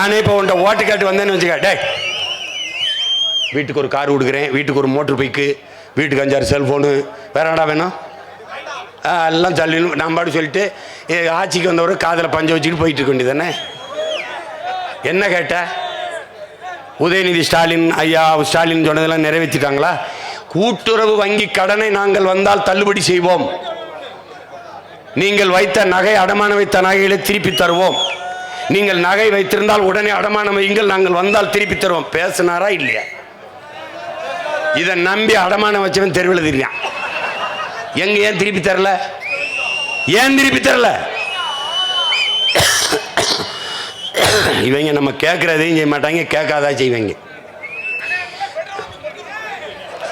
நானே இப்போ உன்ட்ட ஓட்டு கேட்டு வந்தேன்னு வச்சுக்க டே வீட்டுக்கு ஒரு கார் கொடுக்குறேன் வீட்டுக்கு ஒரு மோட்ரு பைக்கு வீட்டுக்கு அஞ்சாறு செல்ஃபோனு வேற என்னடா வேணும்? எல்லாம் தள்ளி நான் சொல்லிட்டு ஆட்சிக்கு வந்தவர் காதில் பஞ்சம் வச்சுக்கிட்டு போயிட்டு இருக்க வேண்டியதானே என்ன கேட்ட? உதயநிதி ஸ்டாலின் ஐயா ஸ்டாலின் சொன்னதெல்லாம் நிறைவேற்றிட்டாங்களா? கூட்டுறவு வங்கி கடனை நாங்கள் வந்தால் தள்ளுபடி செய்வோம். நீங்கள் வைத்த நகை அடமான வைத்த நகைகளை திருப்பி தருவோம். நீங்கள் நகை வைத்திருந்தால் உடனே அடமானம் வையுங்கள் நாங்கள் வந்தால் திருப்பி தருவோம். பேசினாரா இல்லையா? இதை நம்பி அடமானம் வச்சவன் தெருவில் தெரியான். எங்க ஏன் திருப்பி தரல? ஏன் திருப்பி தரல? இவங்க நம்ம கேட்கறதையும் செய்ய மாட்டாங்க கேட்காதா செய்வாங்க.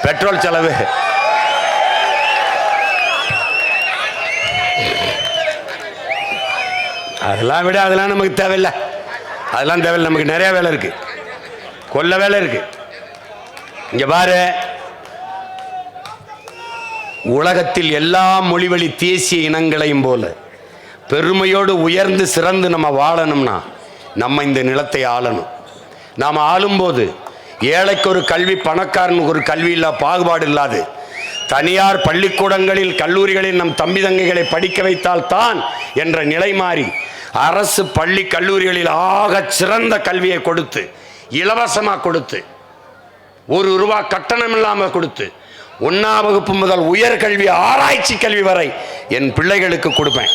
பெட்ரோல் செலவு. அதெல்லாம் விட அதெல்லாம் நமக்கு தேவையில்லை. அதெல்லாம் தேவையில்லை நமக்கு நிறையா வேலை இருக்குது கொல்ல வேலை இருக்குது இங்கே பாரு. உலகத்தில் எல்லா மொழிவழி தேசிய இனங்களையும் போல பெருமையோடு உயர்ந்து சிறந்து நம்ம வாழணும்னா நம்ம இந்த நிலத்தை ஆளணும். நாம் ஆளும்போது ஏழைக்கு ஒரு கல்வி பணக்காரனுக்கு ஒரு கல்வி இல்லா பாகுபாடு இல்லாது தனியார் பள்ளிக்கூடங்களில் கல்லூரிகளில் நம் தம்பி தங்கைகளை படிக்க வைத்தால் தான் என்ற நிலை மாறி அரசு பள்ளி கல்லூரிகளில் ஆக சிறந்த கல்வியை கொடுத்து இலவசமாக கொடுத்து ஒரு ரூபா கட்டணம் இல்லாமல் கொடுத்து ஒன்னா வகுப்பு முதல் உயர்கல்வி ஆராய்ச்சி கல்வி வரை என் பிள்ளைகளுக்கு கொடுப்பேன்.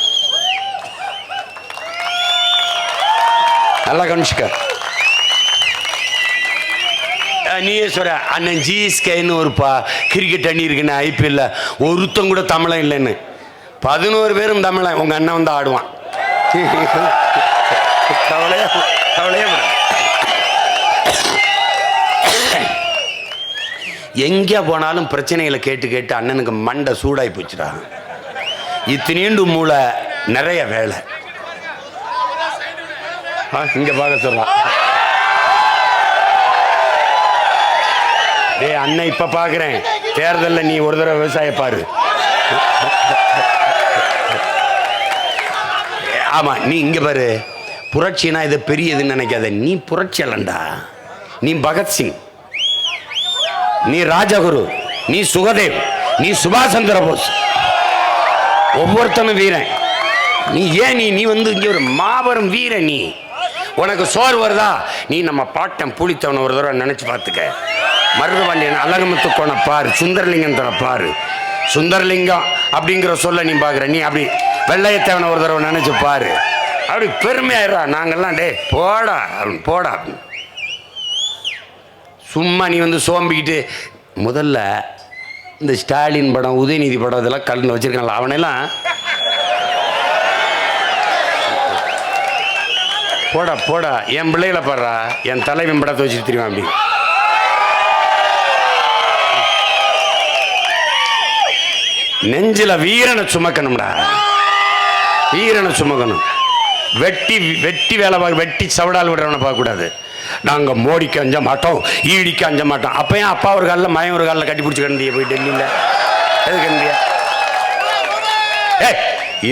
நல்லா கவனிச்சுக்க. நீயே சொல்ற அண்ணன் ஜிஎஸ்கேன்னு ஒரு பா கிரிக்கெட் அணி இருக்குன்னு ஐபிஎல்ல ஒருத்தம் கூட தமிழன் இல்லைன்னு. பதினோரு பேரும் தமிழன் உங்க அண்ணன் வந்து ஆடுவான். எங்கே போனாலும் பிரச்சனைகளை கேட்டு கேட்டு அண்ணனுக்கு மண்டை சூடாகி போச்சுடா. இத்தினீண்டு மூளை நிறைய வேலை. ஆ, இங்கே பார்க்க சொல்லலாம் டேய் அண்ணன் இப்போ பார்க்குறேன். தேர்தலில் நீ ஒரு தடவை விவசாய பாரு. ஆமாம் நீ இங்கே பாரு. புரட்சினா இது பெரியதுன்னு நினைக்காத. நீ புரட்சி அல்லண்டா நீ பகத்சிங் நீ ராஜகுரு நீ சுகதேவ். நீ சுபாஷ் சந்திர போஸ். ஒவ்வொருத்தனும் வீரன். நீ ஏன் நீ? நீ வந்து இங்கே ஒரு மாபெரும் வீரன் நீ. உனக்கு சோறு வருதா? நீ நம்ம பாட்டன் புளித்தவனை ஒரு தடவை நினச்சி பார்த்துக்க. மருதவாண்டியன் அழகமுத்து கோண பாரு. சுந்தரலிங்கம் தர பாரு. சுந்தரலிங்கம் அப்படிங்கிற சொல்ல நீ பார்க்குற. நீ அப்படி வெள்ளையத்தேவனை ஒரு தடவை நினச்சி பாரு. அப்படி பெருமையாயிரா நாங்கள்லாம் டே போடா அப்படின்னு போடா அப்படின்னு. சும்மா நீ வந்து சோம்பிக்கிட்டு முதல்ல இந்த ஸ்டாலின் படம் உதயநிதி படம் இதெல்லாம் கல்லில் வச்சிருக்காங்களா அவனெல்லாம் போடா போடா. என் பிள்ளைகளை பாடுறா. என் தலைவன் படத்தை வச்சுட்டு தெரியுமா அப்படி? நெஞ்சில வீரனை சுமக்கணும்டா. வீரனை சுமக்கணும். வெட்டி வெட்டி வேலை பார்க்க வெட்டி சவடால் விடுறவனை பார்க்கக்கூடாது. நாங்கள் மோடிக்கு அஞ்ச மாட்டோம் ஈடிக்கு அஞ்ச மாட்டோம். அப்போ ஏன் அப்பா ஒரு காலில் மயம் ஒரு காலில் கட்டி பிடிச்சி கிடந்திய போய் டெல்லியில்? எதுக்கு இந்தியா ஏ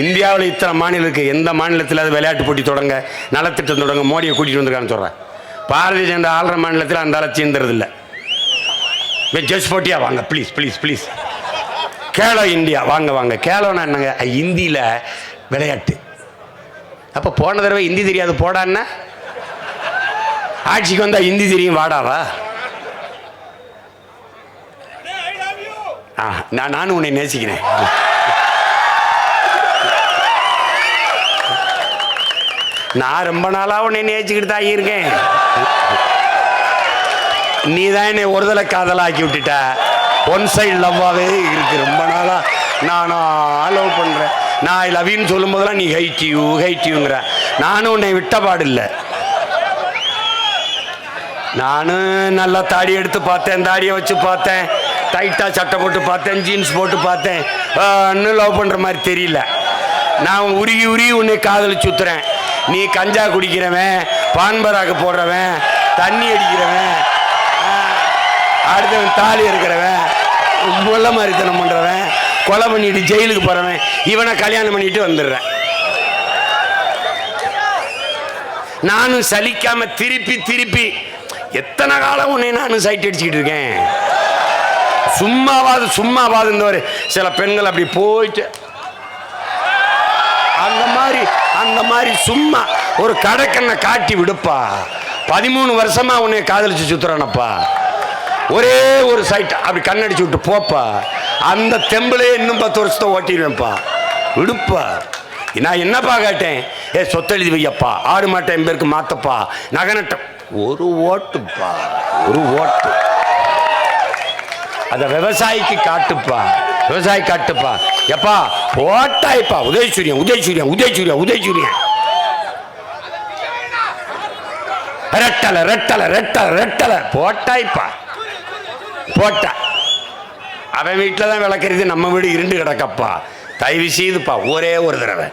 இந்தியாவில் இத்தனை மாநிலம் இருக்குது எந்த மாநிலத்தில் அது விளையாட்டு போட்டி தொடங்க நலத்திட்டம் தொடங்க மோடியை கூட்டிகிட்டு வந்திருக்கான்னு சொல்கிறேன் பாரதிய ஜனதா ஆளுற மாநிலத்தில் அந்த அளவு சேர்ந்துறதில்ல ஜட்ஜ் போட்டியா? வாங்க please please please Khelo India வாங்க வாங்க. கேலோனா என்னங்க? ஹிந்தியில் விளையாட்டு. அப்போ போன தடவை ஹிந்தி தெரியாது போடான்னா ஆட்சிக்கு வந்தால் ஹிந்தி தெரியும் வாடாவா ஆ நான் நானும் உன்னை நேசிக்கிறேன். நான் ரொம்ப நாளாக உன்னை நேசிக்கிட்டு தான் இருக்கேன் நீ தான் என்னை ஒருதலை காதலாக்கி விட்டுட்ட. ஒன் சைடு லவ்வாகவே இருக்கு ரொம்ப நாளாக நானும் லவ் பண்ணுறேன் நான் ஐ லவ்யூன்னு சொல்லும் போதெல்லாம் நீ ஹைட் யூ ஹைட் யூங்கிற நானும் உன்னை விட்ட பாடில்லை. நானும் நல்லா தாடி எடுத்து பார்த்தேன் தாடியை வச்சு பார்த்தேன். டைட்டாக சட்டை போட்டு பார்த்தேன் ஜீன்ஸ் போட்டு பார்த்தேன். இன்னும் லவ் பண்ணுற மாதிரி தெரியல. நான் உருகி உருகி உன்னை காதலிச்சு சுற்றுறேன் நீ கஞ்சா குடிக்கிறவன் பான்பராக்கு போடுறவன் தண்ணி அடிக்கிறவன் அடுத்தவன் தாலி இருக்கிறவன் முள்ள மாதிரித்தனம் பண்ணுறவன் கொலை பண்ணிட்டு ஜெயிலுக்கு போகிறவன் இவனை கல்யாணம் பண்ணிட்டு வந்துடுறேன். நானும் சலிக்காம திருப்பி திருப்பி எத்தனை காலம் உன்னை நானும் சைட் அடிச்சுக்கிட்டு இருக்கேன்? சும்மாவாது சும்மாவாது இந்த ஒரு சில பெண்கள் அப்படி போயிட்டு அந்த மாதிரி அந்த மாதிரி சும்மா ஒரு கடைக்கண்ணை காட்டி விடுப்பா. பதிமூணு வருஷமா உன்னை காதலிச்சு சுத்துறானப்பா. ஒரே ஒரு சைட் அப்படி கண்ணடிச்சு விட்டு போப்பா. அந்த தெம்பிலே இன்னும் பத்து வருஷத்தை ஓட்டிடுவேன்ப்பா. விடுப்பா. நான் என்னப்பா கேட்டேன்? ஏ சொத்தெழுதி வையப்பா ஆடு மாட்டை பேருக்கு மாத்தப்பா. நகனட்டம் ஒரு ஓட்டுப்பா. ஒரு ஓட்டு. அதை விவசாயிக்கு காட்டுப்பா. விவசாயி காட்டுப்பா. எப்பா போட்டாய்ப்பா. உதயசூரியன் உதயசூரியன் உதயசூரியன் உதயசூரியன். ரெட்டலை ரெட்டலை ரெட்டலை ரெட்டலை. போட்டாய்ப்பா. போட்டா. அவன் வீட்டில் தான் விளக்கறது நம்ம வீடு இருண்டு கிடக்கப்பா. தயவு செய்துப்பா ஒரே ஒரு தடவை.